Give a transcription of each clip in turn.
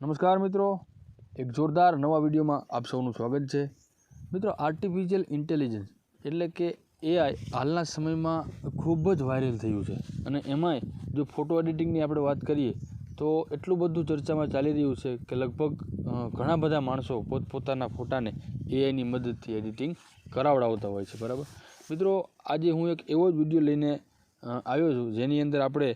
નમસ્કાર મિત્રો. એક જોરદાર નવા વિડીયોમાં આપ સૌનું સ્વાગત છે. મિત્રો આર્ટિફિશિયલ ઇન્ટેલિજન્સ એટલે કે એઆઈ હાલના સમયમાં ખૂબ જ વાયરલ થયું છે. અને એમાંય જો ફોટો એડિટિંગની આપણે વાત કરીએ, તો એટલું બધું ચર્ચામાં ચાલી રહ્યું છે કે લગભગ ઘણા બધા માણસો પોતપોતાના ફોટાને એઆઈની મદદથી એડિટિંગ કરાવડાવતા હોય છે, બરાબર? મિત્રો, આજે હું એક એવો જ વીડિયો લઈને આવ્યો છું, જેની અંદર આપણે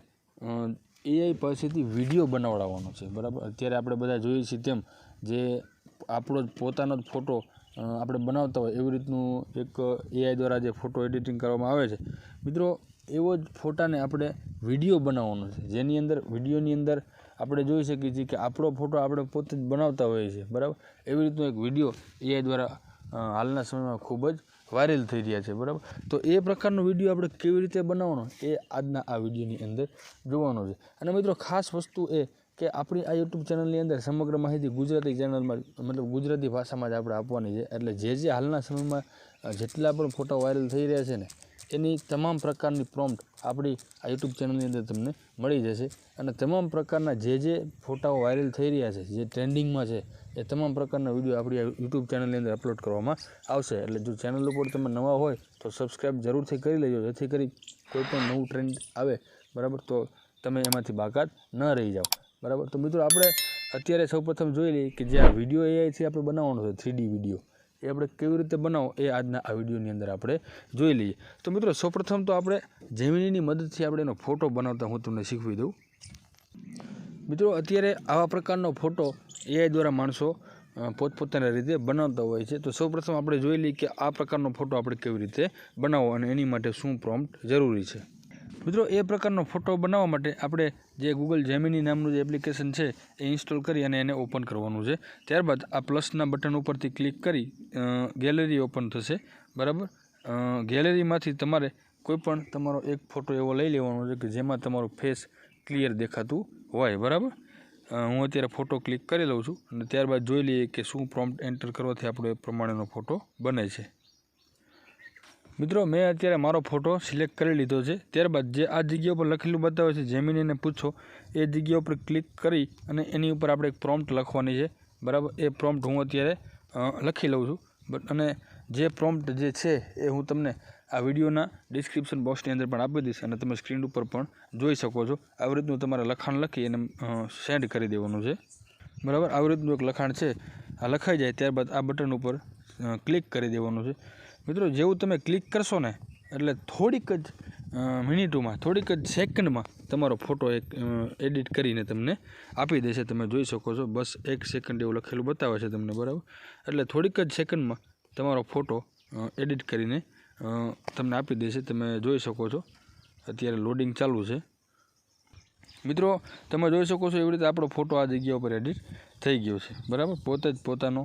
એઆઈ પાસેથી વીડિયો બનાવડાવવાનો છે, બરાબર? અત્યારે આપણે બધા જોઈએ છીએ તેમ જે આપણો જ પોતાનો જ ફોટો આપણે બનાવતા હોય, એવી રીતનું એક એઆઈ દ્વારા જે ફોટો એડિટિંગ કરવામાં આવે છે. મિત્રો, એવો જ ફોટાને આપણે વીડિયો બનાવવાનો છે, જેની અંદર, વિડીયોની અંદર આપણે જોઈ શકીએ છીએ કે આપણો ફોટો આપણે પોતે જ બનાવતા હોઈએ છીએ, બરાબર? એવી રીતનો એક વીડિયો એઆઈ દ્વારા હાલના સમયમાં ખૂબ જ વાયરલ થઈ રહ્યા છે, બરાબર? તો એ પ્રકારનો વીડિયો આપણે કેવી રીતે બનાવવાનો એ આજના આ વિડીયોની અંદર જોવાનો છે. અને મિત્રો, ખાસ વસ્તુ એ કે આપણી આ યુટ્યુબ ચેનલની અંદર સમગ્ર માહિતી ગુજરાતી ચેનલમાં મતલબ ગુજરાતી ભાષામાં જ આપણે આપવાની છે. એટલે જે જે હાલના સમયમાં જેટલા પણ ફોટા વાયરલ થઈ રહ્યા છે ને, એની તમામ પ્રકારની પ્રોમ્પ્ટ આપણી આ યુટ્યુબ ચેનલની અંદર તમને મળી જશે. અને તમામ પ્રકારના જે જે ફોટાઓ વાયરલ થઈ રહ્યા છે, જે ટ્રેન્ડિંગમાં છે, એ તમામ પ્રકારના વીડિયો આપણી યુટ્યુબ ચેનલની અંદર અપલોડ કરવામાં આવશે. એટલે જો ચેનલ ઉપર તમે નવા હોય, તો સબસ્ક્રાઈબ જરૂરથી કરી લેજો. જેથી કરી કોઈ પણ નવું ટ્રેન્ડ આવે, બરાબર? તો તમે એમાંથી બાકાત ન રહી જાઓ. બરાબર? તો મિત્રો આપણે અત્યારે સૌપ્રથમ જોઈ લઈએ કે જે આ વીડિયો એઆઈથી આપણે બનાવવાનો છે થ્રીડી વીડિયો એ આપણે કેવી રીતે બનાવો એ આજના આ વિડીયોની અંદર આપણે જોઈ લઈએ. તો મિત્રો સૌપ્રથમ તો આપણે જેમિનીની મદદથી આપણે એનો ફોટો બનાવતા હું તમને શીખવી દઉં. મિત્રો અત્યારે આવા પ્રકારનો ફોટો એઆઈ દ્વારા માણસો પોતપોતાના રીતે બનાવતા હોય છે. તો સૌપ્રથમ આપણે જોઈ લઈએ કે આ પ્રકારનો ફોટો આપણે કેવી રીતે બનાવવો અને એની માટે શું પ્રોમ્પ્ટ જરૂરી છે. મિત્રો, એ પ્રકારનો ફોટો બનાવવા માટે આપણે જે ગૂગલ જેમિની નામનું જે એપ્લિકેશન છે, એ ઇન્સ્ટોલ કરી અને એને ઓપન કરવાનું છે. ત્યારબાદ આ પ્લસના બટન ઉપરથી ક્લિક કરી ગેલેરી ઓપન થશે. બરાબર? ગેલેરીમાંથી તમારે કોઈપણ તમારો એક ફોટો એવો લઈ લેવાનો છે કે જેમાં તમારો ફેસ ક્લિયર દેખાતું હોય. બરાબર? હું અત્યારે ફોટો ક્લિક કરી લઉં છું અને ત્યારબાદ જોઈ લઈએ કે શું પ્રોમ્પ્ટ એન્ટર કરવાથી આપણો એ પ્રમાણેનો ફોટો બને છે. મિત્રો, મેં અત્યારે મારો ફોટો સિલેક્ટ કરી લીધો છે. ત્યારબાદ જે આ જગ્યા ઉપર લખેલું બતાવે છે જેમિનીને પૂછો, એ જગ્યા ઉપર ક્લિક કરી અને એની ઉપર આપણે એક પ્રોમ્પ્ટ લખવાની છે. બરાબર? એ પ્રોમ્પ્ટ હું અત્યારે લખી લઉં છું. બટ, અને જે પ્રોમ્પ્ટ જે છે, એ હું તમને આ વિડીયોના ડિસ્ક્રિપ્શન બોક્સની અંદર પણ આપી દઈશ અને તમે સ્ક્રીન ઉપર પણ જોઈ શકો છો. આવી રીતનું તમારે લખાણ લખી અને સેન્ડ કરી દેવાનું છે. બરાબર? આવી રીતનું એક લખાણ છે. આ લખાઈ જાય, ત્યારબાદ આ બટન ઉપર ક્લિક કરી દેવાનું છે. મિત્રો, જેવું તમે ક્લિક કરશો ને, એટલે થોડીક જ મિનિટોમાં, થોડીક જ સેકન્ડમાં તમારો ફોટો એક એડિટ કરીને તમને આપી દેશે. તમે જોઈ શકો છો, બસ એક સેકન્ડ એવું લખેલું બતાવે છે તમને, બરાબર? એટલે થોડીક જ સેકન્ડમાં તમારો ફોટો એડિટ કરીને તમને આપી દેશે. તમે જોઈ શકો છો, અત્યારે લોડિંગ ચાલુ છે. મિત્રો, તમે જોઈ શકો છો એવી રીતે આપણો ફોટો આ જગ્યા ઉપર એડિટ થઈ ગયો છે, બરાબર? પોતે જ પોતાનો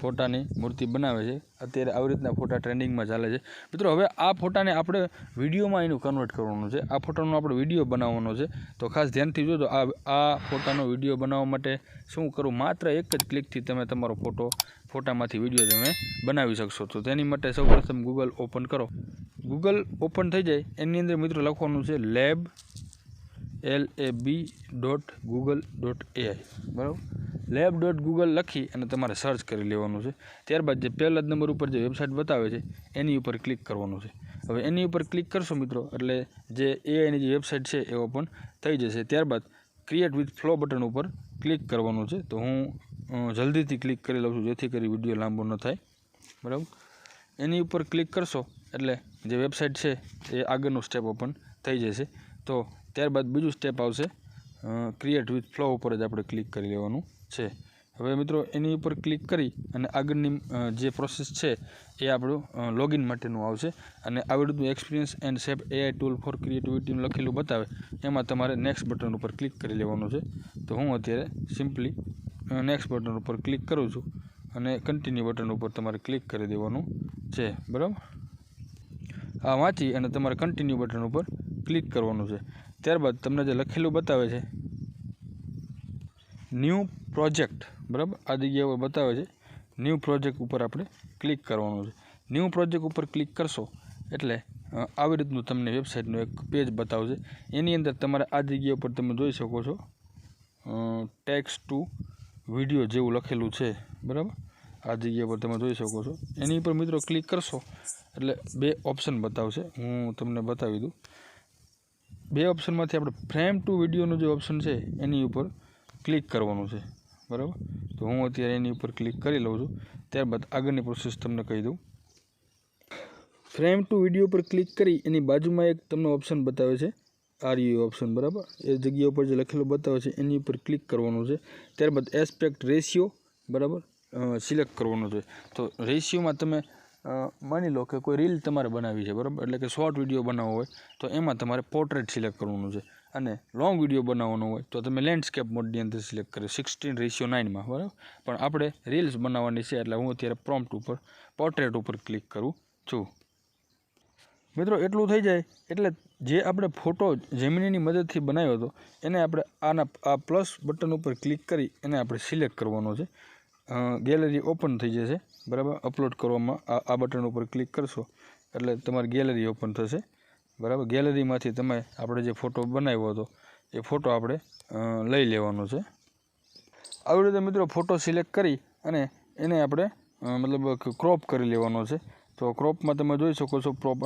ફોટાની મૂર્તિ બનાવે છે. અત્યારે આવી રીતના ફોટા ટ્રેન્ડિંગમાં ચાલે છે. મિત્રો, હવે આ ફોટાને આપણે વિડીયોમાં એનું કન્વર્ટ કરવાનું છે. આ ફોટાનો આપણે વીડિયો બનાવવાનો છે. તો ખાસ ધ્યાનથી જોજો, આ આ ફોટાનો વીડિયો બનાવવા માટે શું કરવું માત્ર એક જ ક્લિકથી તમે તમારો ફોટો, ફોટામાંથી વીડિયો તમે બનાવી શકશો. તો તેની માટે સૌપ્રથમ ગૂગલ ઓપન કરો. ગૂગલ ઓપન થઈ જાય. એની અંદર મિત્રો લખવાનું છે lab L A B dot Google dot AI બરાબર? લેબ ડોટ ગૂગલ લખી અને તમારે સર્ચ કરી લેવાનું છે. ત્યારબાદ જે પહેલા જ નંબર ઉપર જે વેબસાઇટ બતાવે છે, એની ઉપર ક્લિક કરવાનું છે. હવે એની ઉપર ક્લિક કરશો મિત્રો, એટલે જે એઆઈની જે વેબસાઇટ છે, એ ઓપન થઈ જશે. ત્યારબાદ ક્રિએટ વિથ ફ્લો બટન ઉપર ક્લિક કરવાનું છે. તો હું જલ્દીથી ક્લિક કરી લઉં છું, જેથી કરી વીડિયો લાંબો ન થાય. બરાબર? એની ઉપર ક્લિક કરશો, એટલે જે વેબસાઇટ છે, એ આગળનું સ્ટેપ ઓપન થઈ જશે. તો ત્યારબાદ બીજું સ્ટેપ આવશે ક્રિએટ વિથ ફ્લો ઉપર જ આપણે ક્લિક કરી લેવાનું. છે. હવે મિત્રો, એની ઉપર ક્લિક કરી અને આગળની જે પ્રોસેસ છે, એ આપણું લોગિન માટેનું આવશે. અને આવી રીતનું experience and safe AI tool for ક્રિએટિવિટીનું લખેલું બતાવે, એમાં તમારે નેક્સ્ટ બટન ઉપર ક્લિક કરી લેવાનું છે. તો હું અત્યારે સિમ્પલી નેક્સ્ટ બટન ઉપર ક્લિક કરું છું અને કન્ટિન્યુ બટન ઉપર તમારે ક્લિક કરી દેવાનું છે. બરાબર? આ વાંચી અને તમારે કન્ટિન્યુ બટન ઉપર ક્લિક કરવાનું છે. ત્યારબાદ તમને જે લખેલું બતાવે છે ન્યૂ પ્રોજેક્ટ, બરાબર? આ જગ્યા બતાવે છે. ન્યૂ પ્રોજેક્ટ ઉપર આપણે ક્લિક કરવાનું છે. ન્યૂ પ્રોજેક્ટ ઉપર ક્લિક કરશો એટલે આવી રીતનું તમને વેબસાઇટનું એક પેજ બતાવશે. એની અંદર તમારે આ જગ્યા ઉપર તમે જોઈ શકો છો ટેક્સ ટુ વીડિયો જેવું લખેલું છે, બરાબર? આ જગ્યા પર તમે જોઈ શકો છો. એની ઉપર મિત્રો ક્લિક કરશો એટલે બે ઓપ્શન બતાવશે. હું તમને બતાવી દઉં. બે ઓપ્શનમાંથી આપણે ફ્રેમ ટુ વિડીયોનું જે ઓપ્શન છે, એની ઉપર ક્લિક કરવાનું છે, બરાબર? તો હું અત્યારે એની ઉપર ક્લિક કરી લઉં છું. ત્યારબાદ આગળની પ્રોસેસ તમને કહી દઉં. ફ્રેમ ટુ વીડિયો પર ક્લિક કરી એની બાજુમાં એક તમને ઓપ્શન બતાવે છે. આર યુ ઓપ્શન બરાબર? એ જગ્યા ઉપર જે લખેલું બતાવે છે, એની ઉપર ક્લિક કરવાનું છે. ત્યારબાદ એસ્પેક્ટ રેશિયો બરાબર? સિલેક્ટ કરવાનું છે. તો રેશિયોમાં તમે માની લો કે કોઈ રીલ તમારે બનાવી છે, બરાબર? એટલે કે શોર્ટ વીડિયો બનાવવો હોય, તો એમાં તમારે પોર્ટ્રેટ સિલેક્ટ કરવાનું છે. અને લોંગ વીડિયો બનાવવાનો હોય તો તમે લેન્ડસ્કેપ મોડની અંદર સિલેક્ટ કરો સિક્સટીન રેશિયો નાઇનમાં બરાબર? પણ આપણે રીલ્સ બનાવવાની છે એટલે હું અત્યારે પ્રોમ્પ્ટ ઉપર પોર્ટ્રેટ ઉપર ક્લિક કરું છું. મિત્રો, એટલું થઈ જાય. એટલે જે આપણે ફોટો જેમિનીની મદદથી બનાવ્યો હતો, એને આપણે આના, આ પ્લસ બટન ઉપર ક્લિક કરી એને આપણે સિલેક્ટ કરવાનો છે. ગેલેરી ઓપન થઈ જશે, બરાબર? અપલોડ કરવામાં આ બટન ઉપર ક્લિક કરશો, એટલે તમારી ગેલેરી ઓપન થશે. બરાબર? ગેલેરીમાંથી તમે આપણે જે ફોટો બનાવ્યો હતો, એ ફોટો આપણે લઈ લેવાનો છે. આવી રીતે મિત્રો ફોટો સિલેક્ટ કરી અને એને આપણે મતલબ ક્રોપ કરી લેવાનો છે. તો ક્રોપમાં તમે જોઈ શકો છો પ્રોપ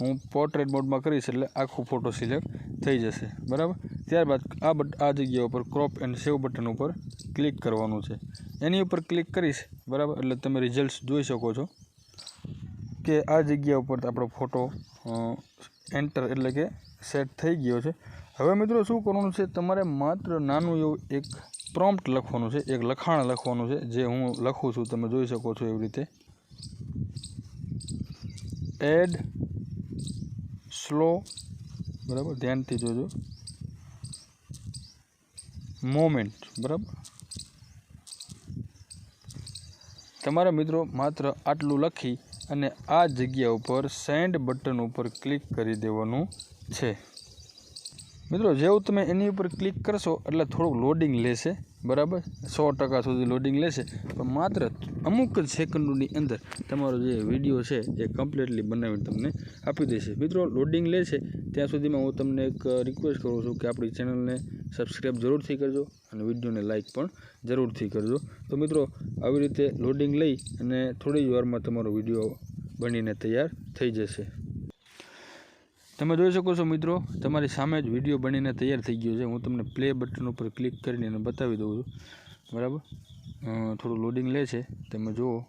હું પોર્ટ્રેટ મોડમાં કરીશ એટલે આખો ફોટો સિલેક્ટ થઈ જશે. બરાબર? ત્યારબાદ આ બટ, આ જગ્યા ઉપર ક્રોપ એન્ડ સેવ બટન ઉપર ક્લિક કરવાનું છે. એની ઉપર ક્લિક કરીશ, બરાબર? એટલે તમે રિઝલ્ટ જોઈ શકો છો કે આ જગ્યા ઉપર આપણો ફોટો એન્ટર એટલે કે સેટ થઈ ગયો છે. હવે મિત્રો શું કરવાનું છે? તમારે માત્ર નાનું એવું એક પ્રોમ્પ્ટ લખવાનું છે. એક લખાણ લખવાનું છે, જે હું લખું છું, તમે જોઈ શકો છો એવી રીતે. એડ સ્લો બરાબર? ધ્યાનથી જોજો. મોમેન્ટ બરાબર? તમારા મિત્રો માત્ર આટલું લખી અને આ જગ્યા ઉપર સેન્ડ બટન ઉપર ક્લિક કરી દેવાનું છે. મિત્રો, જેવું તમે એની ઉપર ક્લિક કરશો એટલે થોડુંક લોડિંગ લેશે. બરાબર? સો ટકા સુધી લોડિંગ લેશે. પણ માત્ર અમુક જ સેકન્ડોની અંદર તમારો જે વીડિયો છે એ કમ્પ્લીટલી બનાવીને તમને આપી દેશે. મિત્રો, લોડિંગ લેશે. ત્યાં સુધીમાં હું તમને એક રિક્વેસ્ટ કરું છું કે આપણી ચેનલને સબસ્ક્રાઈબ જરૂરથી કરજો અને વિડીયોને લાઇક પણ જરૂરથી કરજો. તો મિત્રો, આવી રીતે લોડિંગ લઈ અને થોડી જ વારમાં તમારો વીડિયો બનીને તૈયાર થઈ જશે. તમે જોઈ શકો છો મિત્રો, તમારી સામે જ વીડિયો બનીને તૈયાર થઈ ગયો છે. હું તમને પ્લે બટન ઉપર ક્લિક કરીને એને બતાવી દઉં છું. બરાબર? થોડું લોડિંગ લે છે. તમે જુઓ.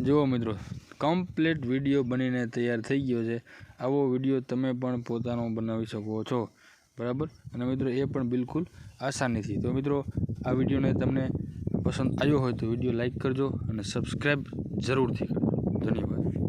જુઓ મિત્રો કમ્પ્લીટ વીડિયો બનીને તૈયાર થઈ ગયો છે. આવો વીડિયો તમે પણ પોતાનો બનાવી શકો છો. બરાબર? અને મિત્રો, એ પણ બિલકુલ આસાનીથી. તો મિત્રો, આ વિડીયોને તમને પસંદ આવ્યો હોય તો વીડિયો લાઇક કરજો અને સબસ્ક્રાઈબ જરૂરથી કરજો. ધન્યવાદ.